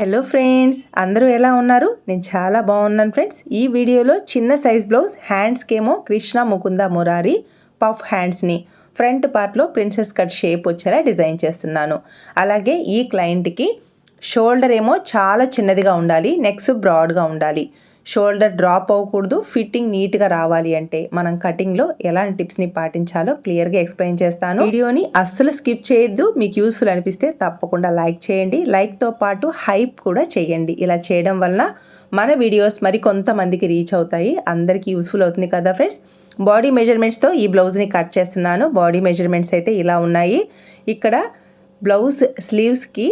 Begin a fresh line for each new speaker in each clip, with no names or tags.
Hello friends అందరూ ఎలా ఉన్నారు? నేను చాలా బాగున్నాను ఫ్రెండ్స్ ఈ వీడియోలో చిన్న సైజ్ బ్లౌజ్ హ్యాండ్స్కేమో కృష్ణ ముకుంద మురారి పఫ్ హ్యాండ్స్ని ఫ్రంట్ పార్ట్లో ప్రిన్సెస్ కట్ షేప్ వచ్చేలా డిజైన్ చేస్తున్నాను. అలాగే ఈ క్లయింట్కి షోల్డర్ ఏమో చాలా చిన్నదిగా ఉండాలి నెక్స్ బ్రాడ్గా ఉండాలి. షోల్డర్ డ్రాప్ అవ్వకూడదు ఫిట్టింగ్ నీట్గా రావాలి అంటే మనం కటింగ్లో ఎలాంటి టిప్స్ని పాటించాలో క్లియర్గా ఎక్స్ప్లెయిన్ చేస్తాను. వీడియోని అస్సలు స్కిప్ చేయొద్దు. మీకు యూస్ఫుల్ అనిపిస్తే తప్పకుండా లైక్ చేయండి. లైక్తో పాటు హైప్ కూడా చేయండి. ఇలా చేయడం వలన మన వీడియోస్ మరి కొంతమందికి రీచ్ అవుతాయి. అందరికీ యూస్ఫుల్ అవుతుంది కదా ఫ్రెండ్స్? బాడీ మెజర్మెంట్స్తో ఈ బ్లౌజ్ని కట్ చేస్తున్నాను. బాడీ మెజర్మెంట్స్ అయితే ఇలా ఉన్నాయి. ఇక్కడ బ్లౌజ్ స్లీవ్స్కి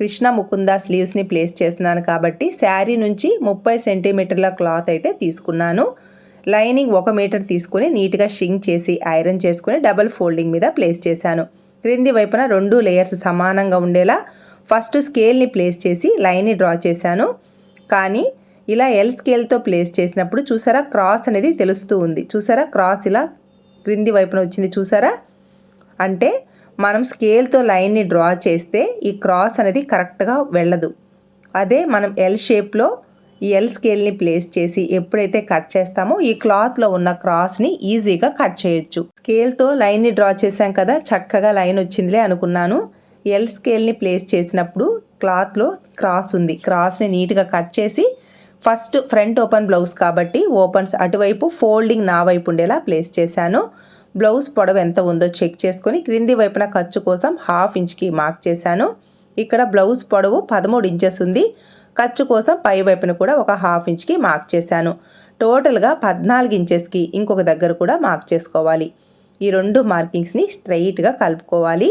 కృష్ణ ముకుంద స్లీవ్స్ని ప్లేస్ చేస్తున్నాను కాబట్టి శారీ నుంచి ముప్పై సెంటీమీటర్ల క్లాత్ అయితే తీసుకున్నాను. లైనింగ్ ఒక మీటర్ తీసుకుని నీట్గా షింగ్ చేసి ఐరన్ చేసుకుని డబల్ ఫోల్డింగ్ మీద ప్లేస్ చేశాను. క్రింది వైపున రెండు లేయర్స్ సమానంగా ఉండేలా ఫస్ట్ స్కేల్ని ప్లేస్ చేసి లైన్ని డ్రా చేశాను. కానీ ఇలా ఎల్ స్కేల్తో ప్లేస్ చేసినప్పుడు చూసారా క్రాస్ అనేది తెలుస్తూ ఉంది. చూసారా క్రాస్ ఇలా క్రింది వైపున వచ్చింది చూసారా? అంటే మనం స్కేల్తో లైన్ని డ్రా చేస్తే ఈ క్రాస్ అనేది కరెక్ట్గా వెళ్ళదు. అదే మనం ఎల్ షేప్లో ఈ ఎల్ స్కేల్ని ప్లేస్ చేసి ఎప్పుడైతే కట్ చేస్తామో ఈ క్లాత్లో ఉన్న క్రాస్ని ఈజీగా కట్ చేయొచ్చు. స్కేల్తో లైన్ని డ్రా చేశాం కదా చక్కగా లైన్ వచ్చిందిలే అనుకున్నాను. ఎల్ స్కేల్ని ప్లేస్ చేసినప్పుడు క్లాత్లో క్రాస్ ఉంది. క్రాస్ని నీట్గా కట్ చేసి ఫస్ట్ ఫ్రంట్ ఓపెన్ బ్లౌజ్ కాబట్టి ఓపెన్స్ అటువైపు ఫోల్డింగ్ నా వైపు ఉండేలా ప్లేస్ చేశాను. బ్లౌజ్ పొడవు ఎంత ఉందో చెక్ చేసుకొని క్రింది వైపున ఖర్చు కోసం హాఫ్ ఇంచ్కి మార్క్ చేశాను. ఇక్కడ బ్లౌజ్ పొడవు పదమూడు ఇంచెస్ ఉంది. ఖర్చు కోసం పై వైపున కూడా ఒక హాఫ్ ఇంచ్కి మార్క్ చేశాను. టోటల్గా పద్నాలుగు ఇంచెస్కి ఇంకొక దగ్గర కూడా మార్క్ చేసుకోవాలి. ఈ రెండు మార్కింగ్స్ని స్ట్రైట్గా కలుపుకోవాలి.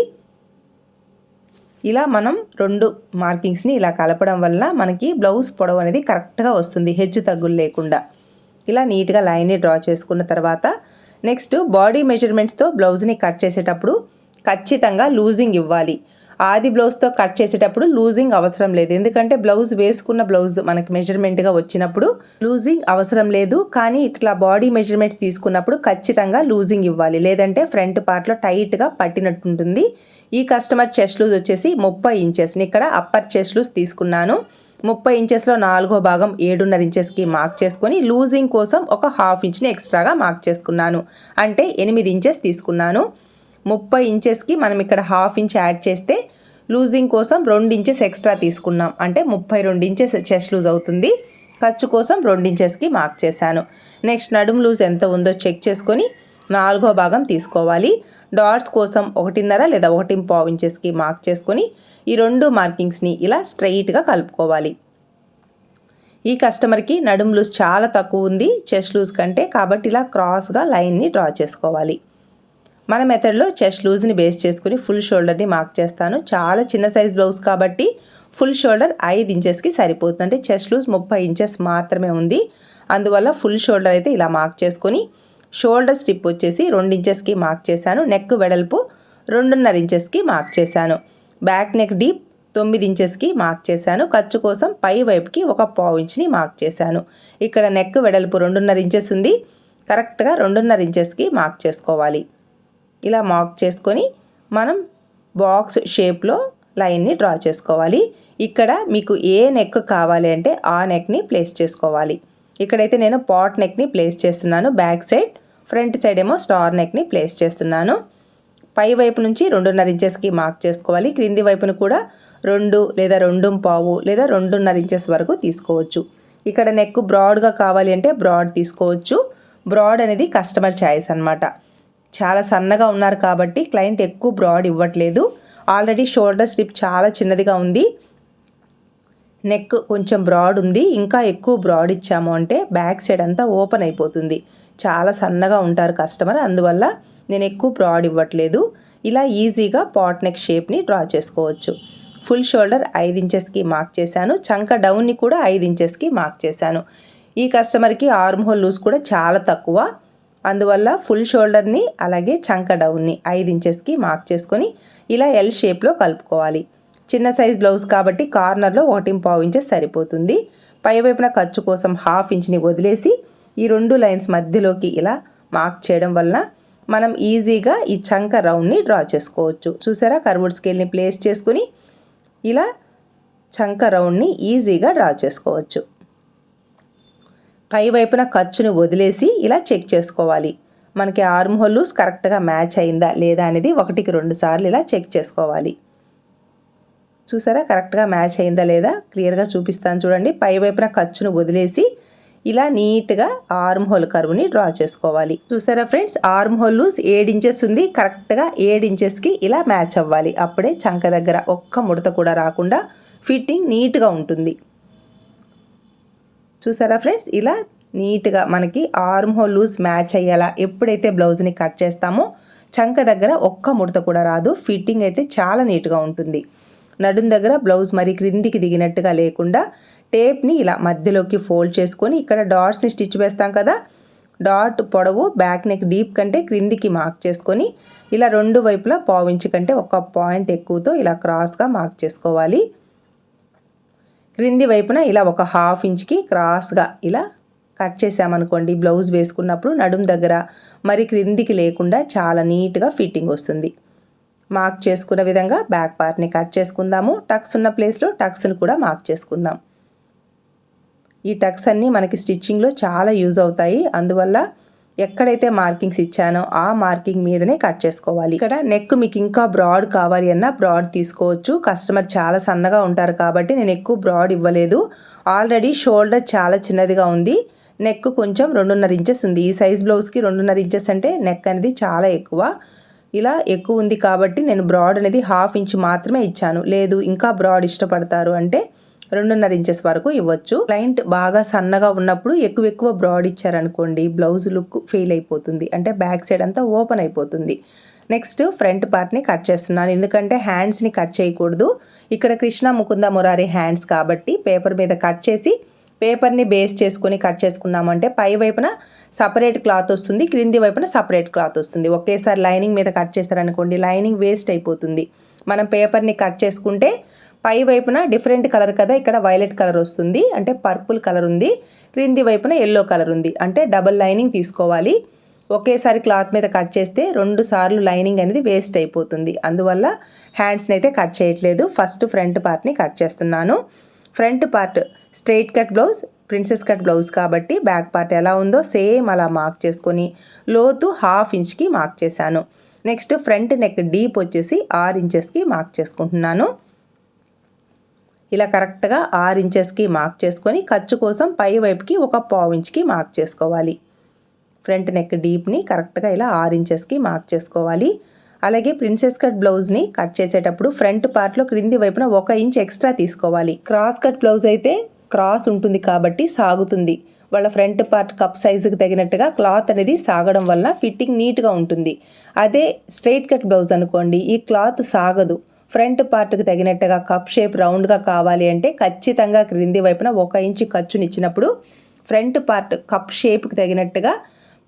ఇలా మనం రెండు మార్కింగ్స్ని ఇలా కలపడం వల్ల మనకి బ్లౌజ్ పొడవు అనేది కరెక్ట్గా వస్తుంది. హెచ్చు తగ్గులు లేకుండా. ఇలా నీట్గా లైన్ని డ్రా చేసుకున్న తర్వాత నెక్స్ట్ బాడీ మెజర్మెంట్స్తో బ్లౌజ్ని కట్ చేసేటప్పుడు ఖచ్చితంగా లూజింగ్ ఇవ్వాలి. ఆది బ్లౌజ్తో కట్ చేసేటప్పుడు లూజింగ్ అవసరం లేదు. ఎందుకంటే బ్లౌజ్ వేసుకున్న బ్లౌజ్ మనకి మెజర్మెంట్గా వచ్చినప్పుడు లూజింగ్ అవసరం లేదు. కానీ ఇట్లా బాడీ మెజర్మెంట్స్ తీసుకున్నప్పుడు ఖచ్చితంగా లూజింగ్ ఇవ్వాలి. లేదంటే ఫ్రంట్ పార్ట్లో టైట్గా పట్టినట్టుంటుంది ఈ కస్టమర్ చెస్ట్ లూజ్ వచ్చేసి ముప్పై ఇంచెస్ని ఇక్కడ అప్పర్ చెస్ట్ లూజ్ తీసుకున్నాను. ముప్పై ఇంచెస్లో నాలుగో భాగం ఏడున్నర ఇంచెస్కి మార్క్ చేసుకొని లూజింగ్ కోసం ఒక హాఫ్ ఇంచ్ని ఎక్స్ట్రాగా మార్క్ చేసుకున్నాను. అంటే ఎనిమిది ఇంచెస్ తీసుకున్నాను. ముప్పై ఇంచెస్కి మనం ఇక్కడ హాఫ్ ఇంచ్ యాడ్ చేస్తే లూజింగ్ కోసం రెండు ఇంచెస్ ఎక్స్ట్రా తీసుకున్నాం. అంటే ముప్పై రెండు ఇంచెస్ చెస్ట్ లూజ్ అవుతుంది. ఖర్చు కోసం రెండు ఇంచెస్కి మార్క్ చేశాను. నెక్స్ట్ నడుము లూజ్ ఎంత ఉందో చెక్ చేసుకొని నాలుగో భాగం తీసుకోవాలి. డాట్స్ కోసం ఒకటిన్నర లేదా ఒకటి పావు ఇంచెస్కి మార్క్ చేసుకొని ఈ రెండు మార్కింగ్స్ని ఇలా స్ట్రైట్గా కలుపుకోవాలి. ఈ కస్టమర్కి నడుము లూజ్ చాలా తక్కువ ఉంది చెస్ట్ లూజ్ కంటే కాబట్టి ఇలా క్రాస్గా లైన్ని డ్రా చేసుకోవాలి. మన మెథడ్లో చెస్ట్ లూజ్ని బేస్ చేసుకుని ఫుల్ షోల్డర్ని మార్క్ చేస్తాను. చాలా చిన్న సైజ్ బ్లౌజ్ కాబట్టి ఫుల్ షోల్డర్ ఐదు ఇంచెస్కి సరిపోతుంది. అంటే చెస్ట్ లూజ్ ముప్పై ఇంచెస్ మాత్రమే ఉంది. అందువల్ల ఫుల్ షోల్డర్ అయితే ఇలా మార్క్ చేసుకొని షోల్డర్ స్టిప్ వచ్చేసి రెండు ఇంచెస్కి మార్క్ చేశాను. నెక్ వెడల్పు రెండున్నర ఇంచెస్కి మార్క్ చేశాను. బ్యాక్ నెక్ డీప్ తొమ్మిది ఇంచెస్కి మార్క్ చేశాను. ఖర్చు కోసం పై వైపుకి ఒక పావు ఇంచ్ని మార్క్ చేశాను. ఇక్కడ నెక్ వెడల్పు రెండున్నర ఇంచెస్ ఉంది. కరెక్ట్గా రెండున్నర ఇంచెస్కి మార్క్ చేసుకోవాలి. ఇలా మార్క్ చేసుకొని మనం బాక్స్ షేప్లో లైన్ని డ్రా చేసుకోవాలి. ఇక్కడ మీకు ఏ నెక్ కావాలి అంటే ఆ నెక్ని ప్లేస్ చేసుకోవాలి. ఇక్కడైతే నేను పాట్ నెక్ని ప్లేస్ చేస్తున్నాను. బ్యాక్ సైడ్ ఫ్రంట్ సైడ్ ఏమో స్టార్ నెక్ని ప్లేస్ చేస్తున్నాను. పై వైపు నుంచి రెండున్నర ఇంచెస్కి మార్క్ చేసుకోవాలి. క్రింది వైపును కూడా రెండు లేదా రెండు పావు లేదా రెండున్నర ఇంచెస్ వరకు తీసుకోవచ్చు. ఇక్కడ నెక్ బ్రాడ్గా కావాలి అంటే బ్రాడ్ తీసుకోవచ్చు. బ్రాడ్ అనేది కస్టమర్ ఛాయిస్ అనమాట చాలా సన్నగా ఉన్నారు కాబట్టి క్లయింట్ ఎక్కువ బ్రాడ్ ఇవ్వట్లేదు. ఆల్రెడీ షోల్డర్ స్లిప్ చాలా చిన్నదిగా ఉంది. నెక్ కొంచెం బ్రాడ్ ఉంది. ఇంకా ఎక్కువ బ్రాడ్ ఇచ్చాము అంటే బ్యాక్ సైడ్ అంతా ఓపెన్ అయిపోతుంది. చాలా సన్నగా ఉంటారు కస్టమర్ అందువల్ల నేను ఎక్కువ బ్రాడ్ ఇవ్వట్లేదు. ఇలా ఈజీగా పాట్ నెక్ షేప్ని డ్రా చేసుకోవచ్చు. ఫుల్ షోల్డర్ ఐదు ఇంచెస్కి మార్క్ చేశాను. చంక డౌన్ని కూడా ఐదు ఇంచెస్కి మార్క్ చేశాను. ఈ కస్టమర్కి ఆర్మ్ హోల్ లూజ్ కూడా చాలా తక్కువ. అందువల్ల ఫుల్ షోల్డర్ని అలాగే చంక డౌన్ని ఐదు ఇంచెస్కి మార్క్ చేసుకొని ఇలా ఎల్ షేప్లో కలుపుకోవాలి. చిన్న సైజ్ బ్లౌజ్ కాబట్టి కార్నర్లో ఒకటి పావు ఇంచెస్ సరిపోతుంది. పైవైపున ఖర్చు కోసం హాఫ్ ఇంచ్ని వదిలేసి ఈ రెండు లైన్స్ మధ్యలోకి ఇలా మార్క్ చేయడం వలన మనం ఈజీగా ఈ చంక రౌండ్ని డ్రా చేసుకోవచ్చు. చూసారా? కర్వుడ్ స్కేల్ని ప్లేస్ చేసుకుని ఇలా చంక రౌండ్ని ఈజీగా డ్రా చేసుకోవచ్చు. పై వైపున ఖర్చును వదిలేసి ఇలా చెక్ చేసుకోవాలి. మనకి ఆర్మ్ హోల్ కరెక్ట్గా మ్యాచ్ అయిందా లేదా అనేది ఒకటికి రెండు సార్లు ఇలా చెక్ చేసుకోవాలి. చూసారా? కరెక్ట్గా మ్యాచ్ అయిందా లేదా? క్లియర్గా చూపిస్తాను చూడండి. పై వైపున ఖర్చును వదిలేసి ఇలా నీట్గా ఆర్మ్ హోల్ కర్వ్ని డ్రా చేసుకోవాలి. చూసారా ఫ్రెండ్స్? ఆర్మ్ హోల్ లూజ్ ఏడు ఇంచెస్ ఉంది. కరెక్ట్గా ఏడు ఇంచెస్కి ఇలా మ్యాచ్ అవ్వాలి. అప్పుడే చంక దగ్గర ఒక్క ముడత కూడా రాకుండా ఫిట్టింగ్ నీట్గా ఉంటుంది. చూసారా ఫ్రెండ్స్? ఇలా నీట్గా మనకి ఆర్మ్ హోల్ లూజ్ మ్యాచ్ అయ్యేలా ఎప్పుడైతే బ్లౌజ్ని కట్ చేస్తామో చంక దగ్గర ఒక్క ముడత కూడా రాదు. ఫిట్టింగ్ అయితే చాలా నీట్గా ఉంటుంది. నడుం దగ్గర బ్లౌజ్ మరి క్రిందికి దిగినట్టుగా లేకుండా టేప్ని ఇలా మధ్యలోకి ఫోల్డ్ చేసుకొని ఇక్కడ డాట్స్ని స్టిచ్ వేస్తాం కదా. డాట్ పొడవు బ్యాక్ నెక్ డీప్ కంటే క్రిందికి మార్క్ చేసుకొని ఇలా రెండు వైపులా పావించి కంటే ఒక పాయింట్ ఎక్కువతో ఇలా క్రాస్గా మార్క్ చేసుకోవాలి. క్రింది వైపున ఇలా ఒక హాఫ్ ఇంచ్కి క్రాస్గా ఇలా కట్ చేసామనుకోండి. బ్లౌజ్ వేసుకున్నప్పుడు నడుం దగ్గర మరి క్రిందికి లేకుండా చాలా నీట్గా ఫిట్టింగ్ వస్తుంది. మార్క్ చేసుకున్న విధంగా బ్యాక్ పార్ట్ని కట్ చేసుకుందాము. టక్స్ ఉన్న ప్లేస్లో టక్స్ని కూడా మార్క్ చేసుకుందాం. ఈ టక్స్ అన్నీ మనకి స్టిచ్చింగ్లో చాలా యూజ్ అవుతాయి. అందువల్ల ఎక్కడైతే మార్కింగ్స్ ఇచ్చానో ఆ మార్కింగ్ మీదనే కట్ చేసుకోవాలి. ఇక్కడ నెక్ మీకు ఇంకా బ్రాడ్ కావాలి అన్నా బ్రాడ్ తీసుకోవచ్చు. కస్టమర్ చాలా సన్నగా ఉంటారు కాబట్టి నేను ఎక్కువ బ్రాడ్ ఇవ్వలేదు. ఆల్రెడీ షోల్డర్ చాలా చిన్నదిగా ఉంది. నెక్ కొంచెం రెండున్నర ఇంచెస్ ఉంది. ఈ సైజ్ బ్లౌజ్కి రెండున్నర ఇంచెస్ అంటే నెక్ అనేది చాలా ఎక్కువ. ఇలా ఎక్కువ ఉంది కాబట్టి నేను బ్రాడ్ అనేది హాఫ్ ఇంచ్ మాత్రమే ఇచ్చాను. లేదు ఇంకా బ్రాడ్ ఇష్టపడతారు అంటే రెండున్నర ఇంచెస్ వరకు ఇవ్వచ్చు. క్లయింట్ బాగా సన్నగా ఉన్నప్పుడు ఎక్కువ ఎక్కువ బ్రాడ్ ఇచ్చారనుకోండి బ్లౌజ్ లుక్ ఫెయిల్ అయిపోతుంది. అంటే బ్యాక్ సైడ్ అంతా ఓపెన్ అయిపోతుంది. నెక్స్ట్ ఫ్రంట్ పార్ట్ని కట్ చేస్తున్నాను. ఎందుకంటే హ్యాండ్స్ని కట్ చేయకూడదు. ఇక్కడ కృష్ణ ముకుంద మురారి హ్యాండ్స్ కాబట్టి పేపర్ మీద కట్ చేసి పేపర్ని బేస్ చేసుకొని కట్ చేసుకున్నామంటే పై వైపున సపరేట్ క్లాత్ వస్తుంది క్రింది వైపున సపరేట్ క్లాత్ వస్తుంది. ఒకేసారి లైనింగ్ మీద కట్ చేశారనుకోండి లైనింగ్ వేస్ట్ అయిపోతుంది. మనం పేపర్ని కట్ చేసుకుంటే పై వైపున డిఫరెంట్ కలర్ కదా ఇక్కడ వైలెట్ కలర్ వస్తుంది అంటే పర్పుల్ కలర్ ఉంది. క్రింది వైపున ఎల్లో కలర్ ఉంది అంటే డబల్ లైనింగ్ తీసుకోవాలి. ఒకేసారి క్లాత్ మీద కట్ చేస్తే రెండు సార్లు లైనింగ్ అనేది వేస్ట్ అయిపోతుంది. అందువల్ల హ్యాండ్స్ని అయితే కట్ చేయట్లేదు. ఫస్ట్ ఫ్రంట్ పార్ట్ని కట్ చేస్తున్నాను. Front part straight cut blouse princess cut blouse కాబట్టి బ్యాక్ పార్ట్ ఎలా ఉందో సేమ్ అలా మార్క్ చేసుకొని లోతు హాఫ్ ఇంచ్కి మార్క్ చేశాను. నెక్స్ట్ ఫ్రంట్ నెక్ డీప్ వచ్చేసి ఆరు ఇంచెస్కి మార్క్ చేసుకుంటున్నాను. ఇలా కరెక్ట్గా ఆరు ఇంచెస్కి మార్క్ చేసుకొని ఖర్చు కోసం పై వైపుకి ఒక పావు ఇంచ్కి మార్క్ చేసుకోవాలి. ఫ్రంట్ నెక్ డీప్ని కరెక్ట్గా ఇలా ఆరు ఇంచెస్కి మార్క్ చేసుకోవాలి. అలాగే ప్రిన్సెస్ కట్ బ్లౌజ్ని కట్ చేసేటప్పుడు ఫ్రంట్ పార్ట్లో క్రింది వైపున ఒక ఇంచ్ ఎక్స్ట్రా తీసుకోవాలి. క్రాస్ కట్ బ్లౌజ్ అయితే క్రాస్ ఉంటుంది కాబట్టి సాగుతుంది. వాళ్ళ ఫ్రంట్ పార్ట్ కప్ సైజుకి తగినట్టుగా క్లాత్ అనేది సాగడం వల్ల ఫిట్టింగ్ నీట్గా ఉంటుంది. అదే స్ట్రైట్ కట్ బ్లౌజ్ అనుకోండి ఈ క్లాత్ సాగదు. ఫ్రంట్ పార్ట్కి తగినట్టుగా కప్ షేప్ రౌండ్గా కావాలి అంటే ఖచ్చితంగా క్రింది వైపున ఒక ఇంచు ఖర్చునిచ్చినప్పుడు ఫ్రంట్ పార్ట్ కప్ షేప్కి తగినట్టుగా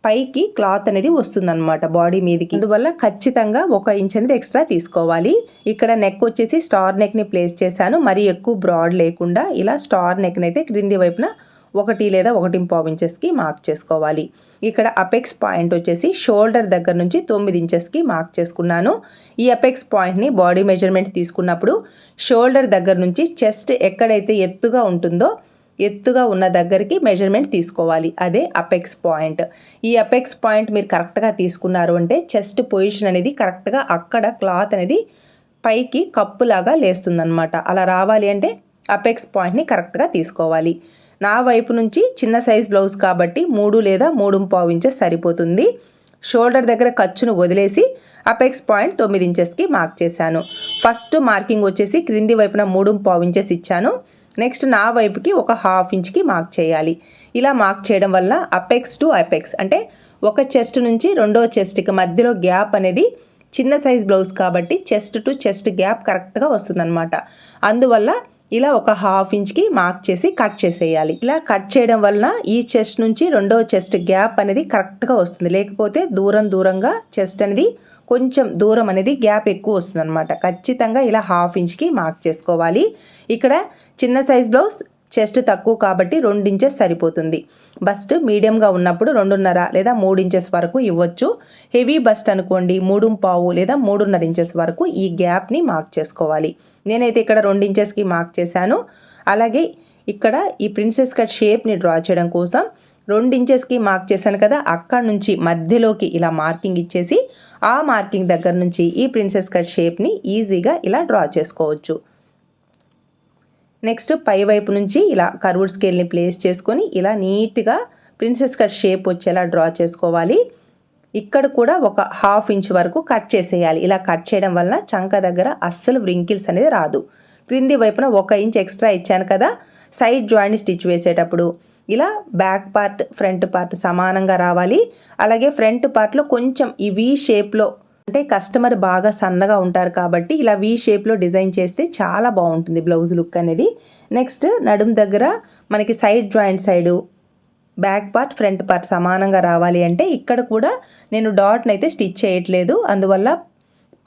పైకి క్లాత్ అనేది వస్తుందన్నమాట బాడీ మీదకి. అందువల్ల ఖచ్చితంగా ఒక ఇంచ్ అనేది ఎక్స్ట్రా తీసుకోవాలి. ఇక్కడ నెక్ వచ్చేసి స్టార్ నెక్ని ప్లేస్ చేశాను. మరీ ఎక్కువ బ్రాడ్ లేకుండా ఇలా స్టార్ నెక్ని అయితే క్రింది వైపున ఒకటి లేదా ఒకటి పావు ఇంచెస్కి మార్క్ చేసుకోవాలి. ఇక్కడ అపెక్స్ పాయింట్ వచ్చేసి షోల్డర్ దగ్గర నుంచి తొమ్మిది ఇంచెస్కి మార్క్ చేసుకున్నాను. ఈ అపెక్స్ పాయింట్ని బాడీ మెజర్మెంట్ తీసుకున్నప్పుడు షోల్డర్ దగ్గర నుంచి చెస్ట్ ఎక్కడైతే ఎత్తుగా ఉంటుందో ఎత్తుగా ఉన్న దగ్గరికి మెజర్మెంట్ తీసుకోవాలి. అదే అపెక్స్ పాయింట్. ఈ అపెక్స్ పాయింట్ మీరు కరెక్ట్గా తీసుకున్నారు అంటే చెస్ట్ పొజిషన్ అనేది కరెక్ట్గా అక్కడ క్లాత్ అనేది పైకి కప్పులాగా లేస్తుందన్నమాట. అలా రావాలి అంటే అపెక్స్ పాయింట్ని కరెక్ట్గా తీసుకోవాలి. నా వైపు నుంచి చిన్న సైజ్ బ్లౌజ్ కాబట్టి మూడు లేదా మూడు పావు ఇంచెస్ సరిపోతుంది. షోల్డర్ దగ్గర ఖర్చును వదిలేసి అపెక్స్ పాయింట్ తొమ్మిది ఇంచెస్కి మార్క్ చేశాను. ఫస్ట్ మార్కింగ్ వచ్చేసి క్రింది వైపున మూడు పావు ఇంచెస్ ఇచ్చాను. నెక్స్ట్ నా వైపుకి ఒక హాఫ్ ఇంచ్కి మార్క్ చేయాలి. ఇలా మార్క్ చేయడం వల్ల అపెక్స్ టు అపెక్స్ అంటే ఒక చెస్ట్ నుంచి రెండో చెస్ట్కి మధ్యలో గ్యాప్ అనేది చిన్న సైజ్ బ్లౌజ్ కాబట్టి చెస్ట్ టు చెస్ట్ గ్యాప్ కరెక్ట్గా వస్తుందన్నమాట. అందువల్ల ఇలా ఒక హాఫ్ ఇంచ్కి మార్క్ చేసి కట్ చేసేయాలి. ఇలా కట్ చేయడం వలన ఈ చెస్ట్ నుంచి రెండో చెస్ట్ గ్యాప్ అనేది కరెక్ట్గా వస్తుంది. లేకపోతే దూరం దూరంగా చెస్ట్ అనేది కొంచెం దూరం అనేది గ్యాప్ ఎక్కువ వస్తుంది అనమాట ఖచ్చితంగా ఇలా హాఫ్ ఇంచ్కి మార్క్ చేసుకోవాలి. ఇక్కడ చిన్న సైజ్ బ్లౌజ్ చెస్ట్ తక్కువ కాబట్టి రెండు ఇంచెస్ సరిపోతుంది. బస్ట్ మీడియంగా ఉన్నప్పుడు రెండున్నర లేదా మూడు ఇంచెస్ వరకు ఇవ్వచ్చు. హెవీ బస్ట్ అనుకోండి మూడు పావు లేదా మూడున్నర ఇంచెస్ వరకు ఈ గ్యాప్ని మార్క్ చేసుకోవాలి. నేనైతే ఇక్కడ రెండు ఇంచెస్కి మార్క్ చేశాను. అలాగే ఇక్కడ ఈ ప్రిన్సెస్ కట్ షేప్ని డ్రా చేయడం కోసం రెండు ఇంచెస్కి మార్క్ చేశాను కదా అక్కడ నుంచి మధ్యలోకి ఇలా మార్కింగ్ ఇచ్చేసి ఆ మార్కింగ్ దగ్గర నుంచి ఈ ప్రిన్సెస్ కట్ షేప్ని ఈజీగా ఇలా డ్రా చేసుకోవచ్చు. నెక్స్ట్ పై వైపు నుంచి ఇలా కర్వుడ్ స్కేల్ని ప్లేస్ చేసుకొని ఇలా నీట్గా ప్రిన్సెస్ కట్ షేప్ వచ్చేలా డ్రా చేసుకోవాలి. ఇక్కడ కూడా ఒక హాఫ్ ఇంచ్ వరకు కట్ చేసేయాలి. ఇలా కట్ చేయడం వలన చంక దగ్గర అస్సలు వ్రింకిల్స్ అనేది రాదు. క్రింది వైపున ఒక ఇంచ్ ఎక్స్ట్రా ఇచ్చాను కదా సైడ్ జాయింట్ స్టిచ్ వేసేటప్పుడు. ఇలా బ్యాక్ పార్ట్ ఫ్రంట్ పార్ట్ సమానంగా రావాలి. అలాగే ఫ్రంట్ పార్ట్లో కొంచెం ఈ వీ షేప్లో అంటే కస్టమర్ బాగా సన్నగా ఉంటారు కాబట్టి ఇలా వీ షేప్లో డిజైన్ చేస్తే చాలా బాగుంటుంది బ్లౌజ్ లుక్ అనేది. నెక్స్ట్ నడుం దగ్గర మనకి side joint side back part front part సమానంగా రావాలి అంటే ఇక్కడ కూడా నేను డాట్ని అయితే స్టిచ్ చేయట్లేదు. అందువల్ల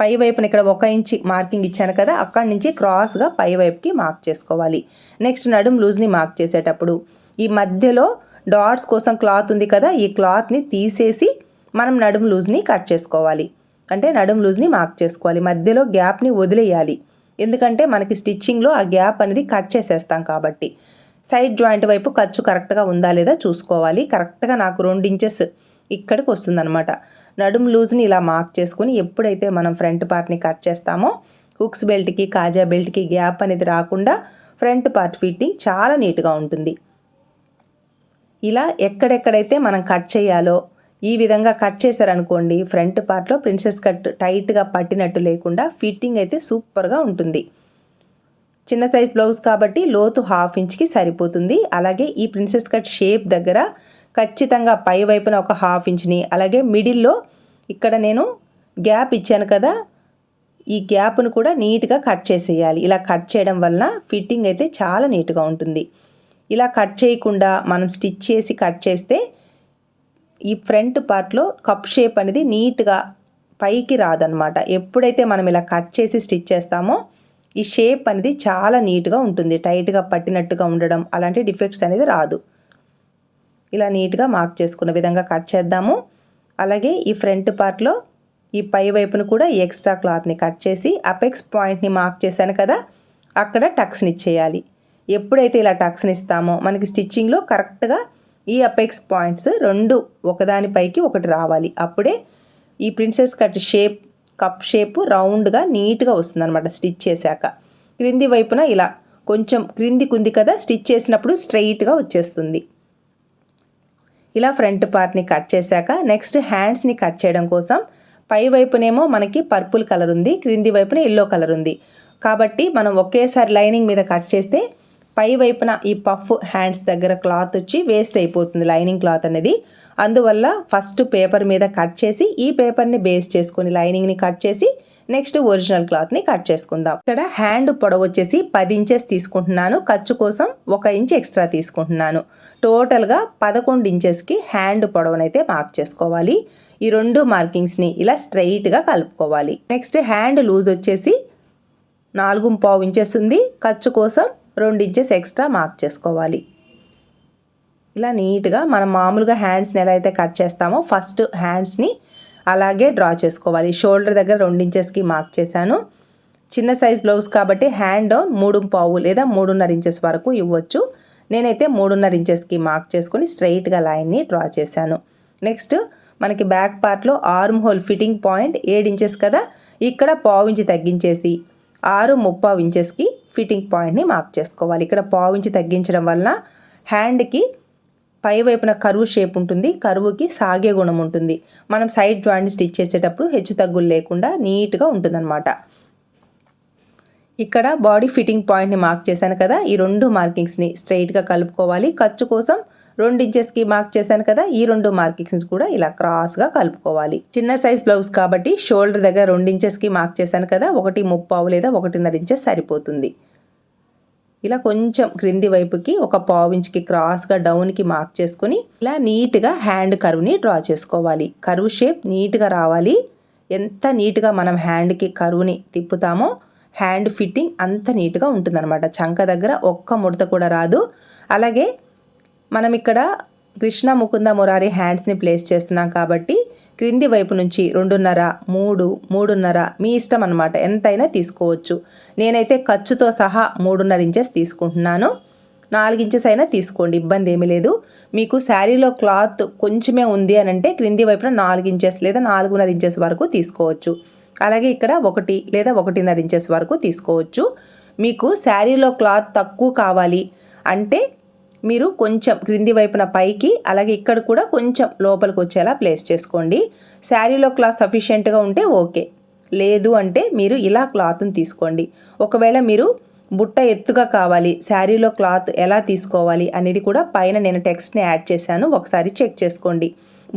పై వైపున ఇక్కడ ఒక ఇంచి మార్కింగ్ ఇచ్చాను కదా అక్కడి నుంచి క్రాస్గా పై వైపుకి మార్క్ చేసుకోవాలి. నెక్స్ట్ నడుం లూజ్ని మార్క్ చేసేటప్పుడు ఈ మధ్యలో డాట్స్ కోసం క్లాత్ ఉంది కదా ఈ క్లాత్ని తీసేసి మనం నడుం లూజ్ని కట్ చేసుకోవాలి. అంటే నడుం లూజ్ని మార్క్ చేసుకోవాలి. మధ్యలో గ్యాప్ని వదిలేయాలి. ఎందుకంటే మనకి స్టిచ్చింగ్లో ఆ గ్యాప్ అనేది కట్ చేసేస్తాం కాబట్టి. సైడ్ జాయింట్ వైపు ఖర్చు కరెక్ట్గా ఉందా లేదా చూసుకోవాలి. కరెక్ట్గా నాకు రెండు ఇంచెస్ ఇక్కడికి వస్తుందన్నమాట. నడుము లూజ్ని ఇలా మార్క్ చేసుకుని ఎప్పుడైతే మనం ఫ్రంట్ పార్ట్ని కట్ చేస్తామో హుక్స్ బెల్ట్కి కాజా బెల్ట్కి గ్యాప్ అనేది రాకుండా ఫ్రంట్ పార్ట్ ఫిట్టింగ్ చాలా నీట్గా ఉంటుంది. ఇలా ఎక్కడెక్కడైతే మనం కట్ చేయాలో ఈ విధంగా కట్ చేశారనుకోండి ఫ్రంట్ పార్ట్లో ప్రిన్సెస్ కట్ టైట్గా పట్టినట్టు లేకుండా ఫిట్టింగ్ అయితే సూపర్గా ఉంటుంది. చిన్న సైజ్ బ్లౌజ్ కాబట్టి లోతు హాఫ్ ఇంచ్కి సరిపోతుంది. అలాగే ఈ ప్రిన్సెస్ కట్ షేప్ దగ్గర ఖచ్చితంగా పై వైపున ఒక హాఫ్ ఇంచ్ని అలాగే మిడిల్లో ఇక్కడ నేను గ్యాప్ ఇచ్చాను కదా ఈ గ్యాప్ను కూడా నీట్గా కట్ చేసేయాలి. ఇలా కట్ చేయడం వలన ఫిట్టింగ్ అయితే చాలా నీట్గా ఉంటుంది. ఇలా కట్ చేయకుండా మనం స్టిచ్ చేసి కట్ చేస్తే ఈ ఫ్రంట్ పార్ట్లో కప్ షేప్ అనేది నీట్గా పైకి రాదనమాట. ఎప్పుడైతే మనం ఇలా కట్ చేసి స్టిచ్ చేస్తామో ఈ షేప్ అనేది చాలా నీట్గా ఉంటుంది. టైట్గా పట్టినట్టుగా ఉండడం అలాంటి డిఫెక్ట్స్ అనేది రాదు. ఇలా నీట్గా మార్క్ చేసుకున్న విధంగా కట్ చేద్దాము. అలాగే ఈ ఫ్రంట్ పార్ట్లో ఈ పై వైపును కూడా ఎక్స్ట్రా క్లాత్ని కట్ చేసి అపెక్స్ పాయింట్ని మార్క్ చేశాను కదా అక్కడ టక్స్ని ఇచ్చేయాలి. ఎప్పుడైతే ఇలా టక్స్ని ఇస్తామో మనకి స్టిచ్చింగ్లో కరెక్ట్గా ఈ అపెక్స్ పాయింట్స్ రెండు ఒకదానిపైకి ఒకటి రావాలి. అప్పుడే ఈ princess cut shape cup shape రౌండ్గా నీట్గా వస్తుంది అనమాట స్టిచ్ చేశాక. క్రింది వైపున ఇలా కొంచెం క్రింది కుంది కదా స్టిచ్ చేసినప్పుడు స్ట్రైట్గా వచ్చేస్తుంది. ఇలా ఫ్రంట్ పార్ట్ని కట్ చేశాక నెక్స్ట్ హ్యాండ్స్ని కట్ చేయడం కోసం పై వైపునేమో మనకి పర్పుల్ కలర్ ఉంది క్రింది వైపున ఎల్లో కలర్ ఉంది. కాబట్టి మనం ఒకేసారి లైనింగ్ మీద కట్ చేస్తే పై వైపున ఈ పఫ్ హ్యాండ్స్ దగ్గర క్లాత్ వచ్చి వేస్ట్ అయిపోతుంది లైనింగ్ క్లాత్ అనేది. అందువల్ల ఫస్ట్ పేపర్ మీద కట్ చేసి ఈ పేపర్ని బేస్ చేసుకుని లైనింగ్ని కట్ చేసి నెక్స్ట్ ఒరిజినల్ క్లాత్ని కట్ చేసుకుందాం. ఇక్కడ హ్యాండ్ పొడవు వచ్చేసి పది ఇంచెస్ తీసుకుంటున్నాను. ఖర్చు కోసం ఒక ఇంచ్ ఎక్స్ట్రా తీసుకుంటున్నాను. టోటల్గా పదకొండు ఇంచెస్కి హ్యాండ్ పొడవునైతే మార్క్ చేసుకోవాలి. ఈ రెండు మార్కింగ్స్ని ఇలా స్ట్రైట్గా కలుపుకోవాలి. నెక్స్ట్ హ్యాండ్ లూజ్ వచ్చేసి నాలుగు పావు ఇంచెస్ ఉంది. ఖర్చు కోసం రెండు ఇంచెస్ ఎక్స్ట్రా మార్క్ చేసుకోవాలి. ఇలా నీట్గా మనం మామూలుగా హ్యాండ్స్ని ఎలా అయితే కట్ చేస్తామో ఫస్ట్ హ్యాండ్స్ని అలాగే డ్రా చేసుకోవాలి. షోల్డర్ దగ్గర రెండు ఇంచెస్కి మార్క్ చేశాను. చిన్న సైజ్ బ్లౌజ్ కాబట్టి హ్యాండ్ మూడు పావు లేదా మూడున్నర ఇంచెస్ వరకు ఇవ్వచ్చు. నేనైతే మూడున్నర ఇంచెస్కి మార్క్ చేసుకుని స్ట్రైట్గా లైన్ని డ్రా చేశాను. నెక్స్ట్ మనకి బ్యాక్ పార్ట్లో ఆర్మ్ హోల్ ఫిట్టింగ్ పాయింట్ ఏడు ఇంచెస్ కదా ఇక్కడ పావు ఇంచి తగ్గించేసి ఆరు ముప్పావు ఇంచెస్కి ఫిట్టింగ్ పాయింట్ని మార్క్ చేసుకోవాలి. ఇక్కడ పావు ఇంచి తగ్గించడం వలన హ్యాండ్కి పై వైపున కరువు షేప్ ఉంటుంది. కరువుకి సాగే గుణం ఉంటుంది. మనం సైడ్ జాయింట్ స్టిచ్ చేసేటప్పుడు హెచ్చు తగ్గులు లేకుండా నీట్గా ఉంటుందన్నమాట. ఇక్కడ బాడీ ఫిట్టింగ్ పాయింట్ని మార్క్ చేశాను కదా. ఈ రెండు మార్కింగ్స్ని స్ట్రైట్గా కలుపుకోవాలి. ఖర్చు కోసం రెండు ఇంచెస్కి మార్క్ చేశాను కదా. ఈ రెండు మార్కింగ్స్ కూడా ఇలా క్రాస్గా కలుపుకోవాలి. చిన్న సైజ్ బ్లౌజ్ కాబట్టి షోల్డర్ దగ్గర రెండు ఇంచెస్కి మార్క్ చేశాను కదా. ఒకటి ముప్పావు లేదా ఒకటిన్నర ఇంచెస్ సరిపోతుంది. ఇలా కొంచెం క్రింది వైపుకి ఒక పావు ఇంచ్కి క్రాస్గా డౌన్కి మార్క్ చేసుకుని ఇలా నీట్గా హ్యాండ్ కరువుని డ్రా చేసుకోవాలి. కరువు షేప్ నీట్గా రావాలి. ఎంత నీట్గా మనం హ్యాండ్కి కరువుని తిప్పుతామో హ్యాండ్ ఫిట్టింగ్ అంత నీట్గా ఉంటుందన్నమాట. చంక దగ్గర ఒక్క ముడత కూడా రాదు. అలాగే మనం ఇక్కడ కృష్ణ ముకుంద మురారి హ్యాండ్స్ని ప్లేస్ చేస్తున్నాం కాబట్టి క్రింది వైపు నుంచి రెండున్నర మూడు మూడున్నర మీ ఇష్టం అనమాట ఎంతైనా తీసుకోవచ్చు. నేనైతే ఖర్చుతో సహా మూడున్నర ఇంచెస్ తీసుకుంటున్నాను. నాలుగు ఇంచెస్ అయినా తీసుకోండి ఇబ్బంది ఏమీ లేదు. మీకు శారీలో క్లాత్ కొంచెమే ఉంది అని అంటే క్రింది వైపున నాలుగు ఇంచెస్ లేదా నాలుగున్నర ఇంచెస్ వరకు తీసుకోవచ్చు. అలాగే ఇక్కడ ఒకటి లేదా ఒకటిన్నర ఇంచెస్ వరకు తీసుకోవచ్చు. మీకు శారీలో క్లాత్ తక్కువ కావాలి అంటే మీరు కొంచెం క్రింది వైపున పైకి అలాగే ఇక్కడ కూడా కొంచెం లోపలికి వచ్చేలా ప్లేస్ చేసుకోండి. శారీలో క్లాత్ సఫిషియెంట్గా ఉంటే ఓకే. లేదు అంటే మీరు ఇలా క్లాత్ని తీసుకోండి. ఒకవేళ మీరు బుట్ట ఎత్తుగా కావాలి శారీలో క్లాత్ ఎలా తీసుకోవాలి అనేది కూడా పైన నేను టెక్స్ట్ని యాడ్ చేశాను. ఒకసారి చెక్ చేసుకోండి.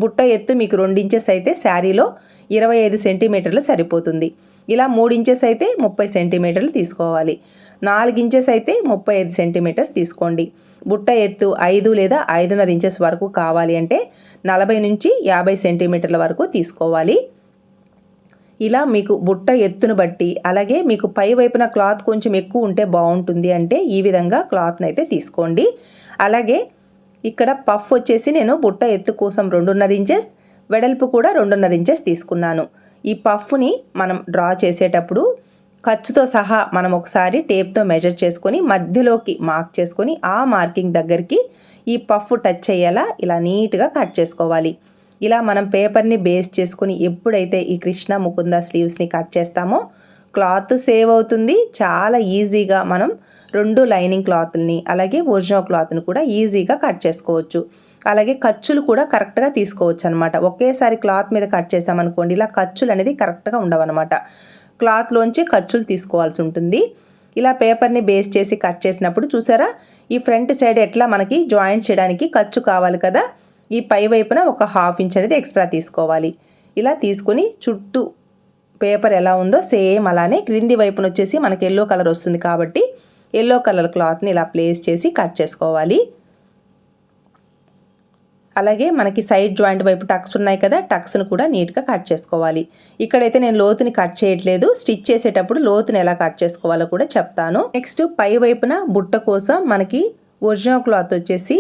బుట్ట ఎత్తు మీకు రెండు ఇంచెస్ అయితే శారీలో ఇరవై ఐదు సెంటీమీటర్లు సరిపోతుంది. ఇలా మూడు ఇంచెస్ అయితే ముప్పై సెంటీమీటర్లు తీసుకోవాలి. నాలుగు ఇంచెస్ అయితే ముప్పై ఐదు సెంటీమీటర్స్ తీసుకోండి. బుట్ట ఎత్తు ఐదు లేదా ఐదున్నర ఇంచెస్ వరకు కావాలి అంటే నలభై నుంచి యాభై సెంటీమీటర్ల వరకు తీసుకోవాలి. ఇలా మీకు బుట్ట ఎత్తును బట్టి అలాగే మీకు పై వైపున క్లాత్ కొంచెం ఎక్కువ ఉంటే బాగుంటుంది అంటే ఈ విధంగా క్లాత్ని అయితే తీసుకోండి. అలాగే ఇక్కడ పఫ్ వచ్చేసి నేను బుట్ట ఎత్తు కోసం రెండున్నర ఇంచెస్ వెడల్పు కూడా రెండున్నర ఇంచెస్ తీసుకున్నాను. ఈ పఫ్ని మనం డ్రా చేసేటప్పుడు ఖర్చుతో సహా మనం ఒకసారి టేప్తో మెజర్ చేసుకొని మధ్యలోకి మార్క్ చేసుకొని ఆ మార్కింగ్ దగ్గరికి ఈ పఫ్ టచ్ అయ్యేలా ఇలా నీట్గా కట్ చేసుకోవాలి. ఇలా మనం పేపర్ని బేస్ చేసుకుని ఎప్పుడైతే ఈ కృష్ణ ముకుంద స్లీవ్స్ని కట్ చేస్తామో క్లాత్ సేవ్ అవుతుంది. చాలా ఈజీగా మనం రెండు లైనింగ్ క్లాత్ని అలాగే ఒరిజినల్ క్లాత్ని కూడా ఈజీగా కట్ చేసుకోవచ్చు. అలాగే ఖర్చులు కూడా కరెక్ట్గా తీసుకోవచ్చు అనమాట ఒకేసారి క్లాత్ మీద కట్ చేసామనుకోండి ఇలా ఖర్చులు అనేది కరెక్ట్గా ఉండవన్నమాట. క్లాత్లోంచి ఖర్చులు తీసుకోవాల్సి ఉంటుంది. ఇలా పేపర్ని బేస్ చేసి కట్ చేసినప్పుడు చూసారా? ఈ ఫ్రంట్ సైడ్ ఎట్లా మనకి జాయింట్ చేయడానికి ఖర్చు కావాలి కదా? ఈ పై వైపున ఒక హాఫ్ ఇంచ్ అనేది ఎక్స్ట్రా తీసుకోవాలి. ఇలా తీసుకుని చుట్టూ పేపర్ ఎలా ఉందో సేమ్ అలానే క్రింది వైపున వచ్చేసి మనకి ఎల్లో కలర్ వస్తుంది కాబట్టి ఎల్లో కలర్ క్లాత్ని ఇలా ప్లేస్ చేసి కట్ చేసుకోవాలి. అలాగే మనకి సైడ్ జాయింట్ వైపు టక్స్ ఉన్నాయి కదా టక్స్ను కూడా నీట్గా కట్ చేసుకోవాలి. ఇక్కడైతే నేను లోతుని కట్ చేయట్లేదు. స్టిచ్ చేసేటప్పుడు లోతుని ఎలా కట్ చేసుకోవాలో కూడా చెప్తాను. నెక్స్ట్ పై వైపున బుట్ట కోసం మనకి ఒరిజినల్ క్లాత్ వచ్చేసి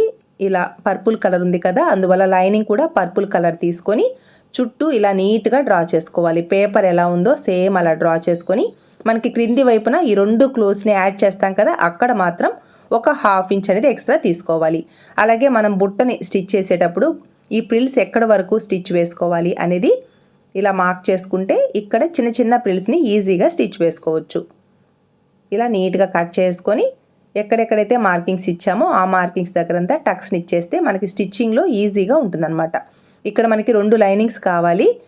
ఇలా పర్పుల్ కలర్ ఉంది కదా అందువల్ల లైనింగ్ కూడా పర్పుల్ కలర్ తీసుకొని చుట్టూ ఇలా నీట్గా డ్రా చేసుకోవాలి. పేపర్ ఎలా ఉందో సేమ్ అలా డ్రా చేసుకొని మనకి క్రింది వైపున ఈ రెండు క్లోత్స్ని యాడ్ చేస్తాం కదా అక్కడ మాత్రం ఒక హాఫ్ ఇంచ్ అనేది ఎక్స్ట్రా తీసుకోవాలి. అలాగే మనం బుట్టని స్టిచ్ చేసేటప్పుడు ఈ ప్రిల్స్ ఎక్కడ వరకు స్టిచ్ వేసుకోవాలి అనేది ఇలా మార్క్ చేసుకుంటే ఇక్కడ చిన్న చిన్న ప్రిల్స్ని ఈజీగా స్టిచ్ వేసుకోవచ్చు. ఇలా నీట్గా కట్ చేసుకొని ఎక్కడెక్కడైతే మార్కింగ్స్ ఇచ్చామో ఆ మార్కింగ్స్ దగ్గరంతా టక్స్ని ఇచ్చేస్తే మనకి స్టిచ్చింగ్లో ఈజీగా ఉంటుందన్నమాట. ఇక్కడ మనకి రెండు లైనింగ్స్ కావాలి.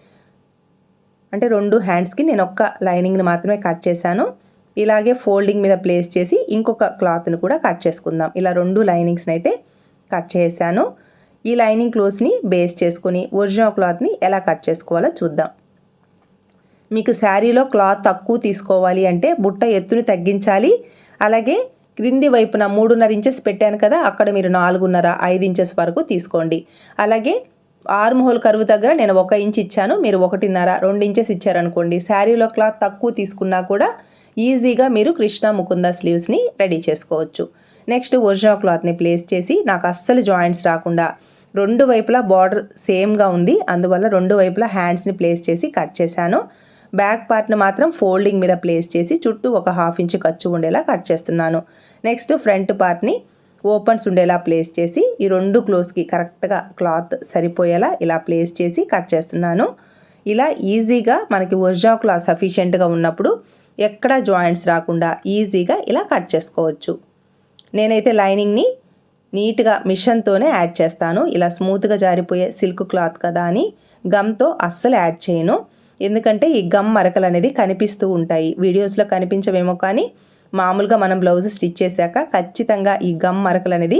అంటే రెండు హ్యాండ్స్కి నేను ఒక్క లైనింగ్ని మాత్రమే కట్ చేశాను. ఇలాగే ఫోల్డింగ్ మీద ప్లేస్ చేసి ఇంకొక క్లాత్ని కూడా కట్ చేసుకుందాం. ఇలా రెండు లైనింగ్స్ని అయితే కట్ చేశాను. ఈ లైనింగ్ క్లోత్స్ని బేస్ చేసుకుని ఒరిజినల్ క్లాత్ని ఎలా కట్ చేసుకోవాలో చూద్దాం. మీకు శారీలో క్లాత్ తక్కువ తీసుకోవాలి అంటే బుట్ట ఎత్తుని తగ్గించాలి. అలాగే క్రింది వైపున మూడున్నర ఇంచెస్ పెట్టాను కదా అక్కడ మీరు నాలుగున్నర ఐదు ఇంచెస్ వరకు తీసుకోండి. అలాగే ఆర్మ్ హోల్ కరువు దగ్గర నేను ఒక ఇంచ్ ఇచ్చాను మీరు ఒకటిన్నర రెండు ఇంచెస్ ఇచ్చారనుకోండి. శారీలో క్లాత్ తక్కువ తీసుకున్నా కూడా ఈజీగా మీరు కృష్ణ ముకుంద స్లీవ్స్ని రెడీ చేసుకోవచ్చు. నెక్స్ట్ ఒరిజినల్ క్లాత్ని ప్లేస్ చేసి నాకు అస్సలు జాయింట్స్ రాకుండా రెండు వైపులా బార్డర్ సేమ్గా ఉంది. అందువల్ల రెండు వైపులా హ్యాండ్స్ని ప్లేస్ చేసి కట్ చేశాను. బ్యాక్ పార్ట్ని మాత్రం ఫోల్డింగ్ మీద ప్లేస్ చేసి చుట్టూ ఒక హాఫ్ ఇంచ్ ఖర్చు ఉండేలా కట్ చేస్తున్నాను. నెక్స్ట్ ఫ్రంట్ పార్ట్ని ఓపెన్స్ ఉండేలా ప్లేస్ చేసి ఈ రెండు క్లోజ్కి కరెక్ట్గా క్లాత్ సరిపోయేలా ఇలా ప్లేస్ చేసి కట్ చేస్తున్నాను. ఇలా ఈజీగా మనకి ఒరిజినల్ క్లాత్ సఫిషియెంట్గా ఉన్నప్పుడు ఎక్కడ జాయింట్స్ రాకుండా ఈజీగా ఇలా కట్ చేసుకోవచ్చు. నేనైతే లైనింగ్ని నీట్గా మిషన్తోనే యాడ్ చేస్తాను. ఇలా స్మూత్గా జారిపోయే సిల్క్ క్లాత్ కదా అని గమ్తో అస్సలు యాడ్ చేయను. ఎందుకంటే ఈ గమ్ మరకలు అనేది కనిపిస్తూ ఉంటాయి. వీడియోస్లో కనిపించవేమో కానీ మామూలుగా మనం బ్లౌజ్ స్టిచ్ చేశాక ఖచ్చితంగా ఈ గమ్ మరకలు అనేది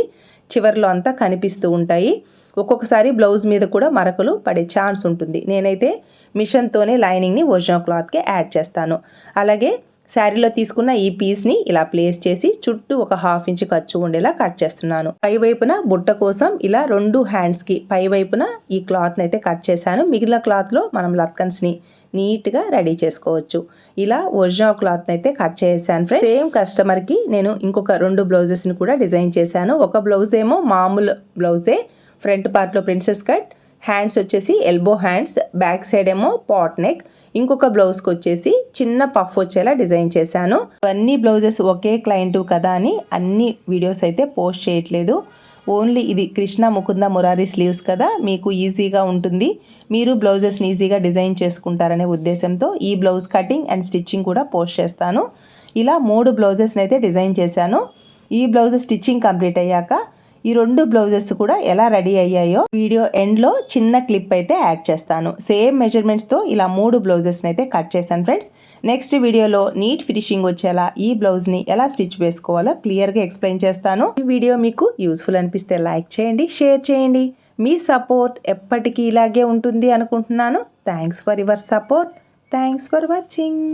చివరిలో అంతా కనిపిస్తూ ఉంటాయి. ఒక్కొక్కసారి బ్లౌజ్ మీద కూడా మరకలు పడే ఛాన్స్ ఉంటుంది. నేనైతే మిషన్తోనే లైనింగ్ని ఒరిజినల్ క్లాత్కి యాడ్ చేస్తాను. అలాగే శారీలో తీసుకున్న ఈ పీస్ని ఇలా ప్లేస్ చేసి చుట్టూ ఒక హాఫ్ ఇంచ్ ఖర్చు ఉండేలా కట్ చేస్తున్నాను. పై వైపున బుట్ట కోసం ఇలా రెండు హ్యాండ్స్కి పై వైపున ఈ క్లాత్ని అయితే కట్ చేశాను. మిగిలిన క్లాత్లో మనం లత్కన్స్ని నీట్గా రెడీ చేసుకోవచ్చు. ఇలా ఒరిజినల్ క్లాత్ని అయితే కట్ చేశాను ఫ్రెండ్స్. సేమ్ కస్టమర్కి నేను ఇంకొక రెండు బ్లౌజెస్ని కూడా డిజైన్ చేశాను. ఒక బ్లౌజ్ ఏమో మామూలు బ్లౌజే ఫ్రంట్ పార్ట్లో ప్రిన్సెస్ కట్ హ్యాండ్స్ వచ్చేసి ఎల్బో హ్యాండ్స్ బ్యాక్ సైడ్ ఏమో పాట్ నెక్ ఇంకొక బ్లౌజ్కి వచ్చేసి చిన్న పఫ్ వచ్చేలా డిజైన్ చేశాను. ఇవన్నీ బ్లౌజెస్ ఒకే క్లయింట్ కదా అని అన్ని వీడియోస్ అయితే పోస్ట్ చేయట్లేదు. ఓన్లీ ఇది కృష్ణ ముకుంద మురారి స్లీవ్స్ కదా మీకు ఈజీగా ఉంటుంది. మీరు బ్లౌజెస్ని ఈజీగా డిజైన్ చేసుకుంటారనే ఉద్దేశంతో ఈ బ్లౌజ్ కటింగ్ అండ్ స్టిచ్చింగ్ కూడా పోస్ట్ చేస్తాను. ఇలా మూడు బ్లౌజెస్ని అయితే డిజైన్ చేశాను. ఈ బ్లౌజ్ స్టిచ్చింగ్ కంప్లీట్ అయ్యాక ఈ రెండు బ్లౌజెస్ కూడా ఎలా రెడీ అయ్యాయో వీడియో ఎండ్లో చిన్న క్లిప్ అయితే యాడ్ చేస్తాను. సేమ్ మెజర్మెంట్స్తో ఇలా మూడు బ్లౌజెస్ని అయితే కట్ చేశాను ఫ్రెండ్స్. నెక్స్ట్ వీడియోలో నీట్ ఫినిషింగ్ వచ్చేలా ఈ బ్లౌజ్ని ఎలా స్టిచ్ వేసుకోవాలో క్లియర్గా ఎక్స్ప్లెయిన్ చేస్తాను. ఈ వీడియో మీకు యూస్ఫుల్ అనిపిస్తే లైక్ చేయండి షేర్ చేయండి. మీ సపోర్ట్ ఎప్పటికీ ఇలాగే ఉంటుంది అనుకుంటున్నాను. Thanks for your support thanks for watching